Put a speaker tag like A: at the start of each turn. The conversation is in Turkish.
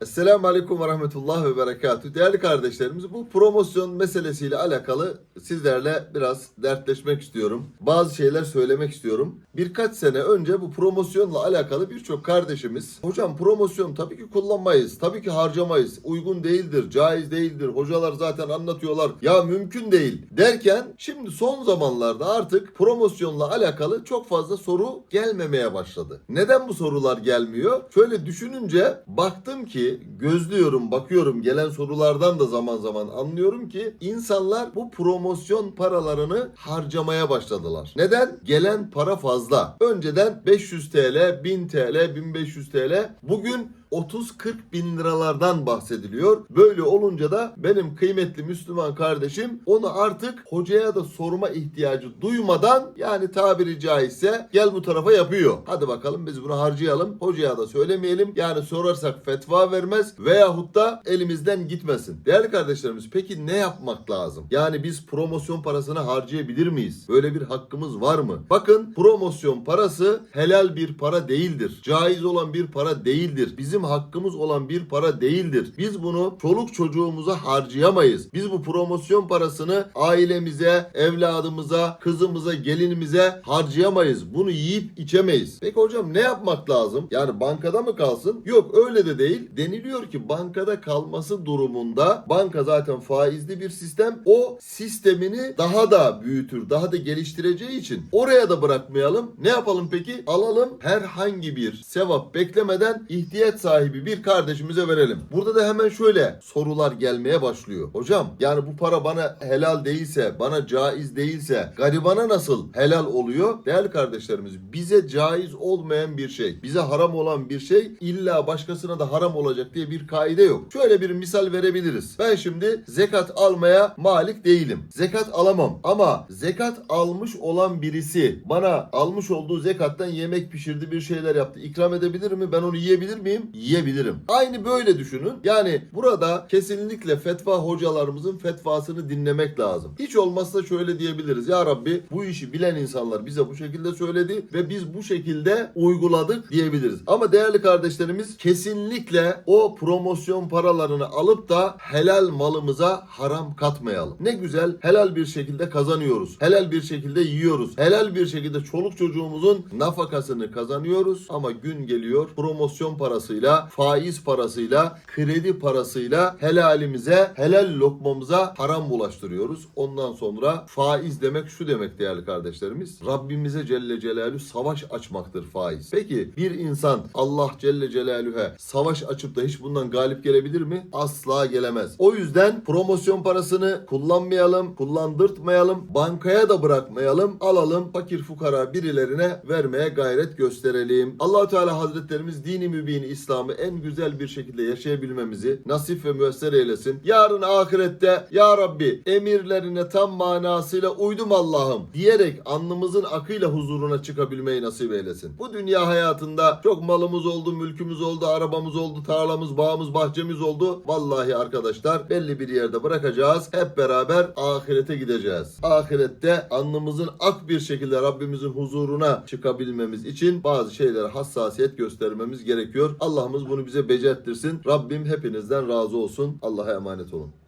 A: Esselamu Aleyküm ve Rahmetullah ve Berekatü. Değerli kardeşlerimiz bu promosyon meselesiyle alakalı sizlerle biraz dertleşmek istiyorum. Bazı şeyler söylemek istiyorum. Birkaç sene önce bu promosyonla alakalı birçok kardeşimiz hocam promosyon tabii ki kullanmayız, tabii ki harcamayız, uygun değildir, caiz değildir, hocalar zaten anlatıyorlar, ya mümkün değil derken şimdi son zamanlarda artık promosyonla alakalı çok fazla soru gelmemeye başladı. Neden bu sorular gelmiyor? Şöyle düşününce baktım ki gözlüyorum, bakıyorum gelen sorulardan da zaman zaman anlıyorum ki insanlar bu promosyon paralarını harcamaya başladılar. Neden? Gelen para fazla. Önceden 500 TL, 1000 TL, 1500 TL. Bugün 30-40 bin liralardan bahsediliyor. Böyle olunca da benim kıymetli Müslüman kardeşim onu artık hocaya da sorma ihtiyacı duymadan yani tabiri caizse gel bu tarafa yapıyor. Hadi bakalım biz bunu harcayalım. Hocaya da söylemeyelim. Yani sorarsak fetva vermez veyahut da elimizden gitmesin. Değerli kardeşlerimiz peki ne yapmak lazım? Yani biz promosyon parasını harcayabilir miyiz? Böyle bir hakkımız var mı? Bakın promosyon parası helal bir para değildir. Caiz olan bir para değildir. Bizim hakkımız olan bir para değildir. Biz bunu çoluk çocuğumuza harcayamayız. Biz bu promosyon parasını ailemize, evladımıza, kızımıza, gelinimize harcayamayız. Bunu yiyip içemeyiz. Peki hocam ne yapmak lazım? Yani bankada mı kalsın? Yok öyle de değil. Deniliyor ki bankada kalması durumunda banka zaten faizli bir sistem. O sistemini daha da büyütür, daha da geliştireceği için oraya da bırakmayalım. Ne yapalım peki? Alalım herhangi bir sevap beklemeden ihtiyaç sahibi bir kardeşimize verelim. Burada da hemen şöyle sorular gelmeye başlıyor. Hocam yani bu para bana helal değilse, bana caiz değilse garibana nasıl helal oluyor? Değerli kardeşlerimiz bize caiz olmayan bir şey, bize haram olan bir şey illa başkasına da haram olacak diye bir kaide yok. Şöyle bir misal verebiliriz. Ben şimdi zekat almaya malik değilim. Zekat alamam ama zekat almış olan birisi bana almış olduğu zekattan yemek pişirdi bir şeyler yaptı. İkram edebilir mi? Ben onu yiyebilir miyim? Yiyebilirim. Aynı böyle düşünün. Yani burada kesinlikle fetva hocalarımızın fetvasını dinlemek lazım. Hiç olmazsa şöyle diyebiliriz. Ya Rabbi bu işi bilen insanlar bize bu şekilde söyledi ve biz bu şekilde uyguladık diyebiliriz. Ama değerli kardeşlerimiz kesinlikle o promosyon paralarını alıp da helal malımıza haram katmayalım. Ne güzel helal bir şekilde kazanıyoruz. Helal bir şekilde yiyoruz. Helal bir şekilde çoluk çocuğumuzun nafakasını kazanıyoruz ama gün geliyor promosyon parasıyla, faiz parasıyla, kredi parasıyla helalimize, helal lokmamıza haram bulaştırıyoruz. Ondan sonra faiz demek şu demek değerli kardeşlerimiz. Rabbimize Celle Celaluhu savaş açmaktır faiz. Peki bir insan Allah Celle Celaluhu'ya savaş açıp da hiç bundan galip gelebilir mi? Asla gelemez. O yüzden promosyon parasını kullanmayalım, kullandırtmayalım, bankaya da bırakmayalım. Alalım fakir fukara birilerine vermeye gayret gösterelim. allah Teala Hazretlerimiz dini mübin İslam'ı en güzel bir şekilde yaşayabilmemizi nasip ve müesser eylesin. Yarın ahirette Ya Rabbi emirlerine tam manasıyla uydum Allah'ım diyerek alnımızın akıyla huzuruna çıkabilmeyi nasip eylesin. Bu dünya hayatında çok malımız oldu, mülkümüz oldu, arabamız oldu, tarlamız, bağımız, bahçemiz oldu. Vallahi arkadaşlar belli bir yerde bırakacağız. Hep beraber ahirete gideceğiz. Ahirette alnımızın ak bir şekilde Rabbimizin huzuruna çıkabilmemiz için bazı şeylere hassasiyet göstermemiz gerekiyor. Allah'ımız bunu bize becerttirsin. Rabbim hepinizden razı olsun. Allah'a emanet olun.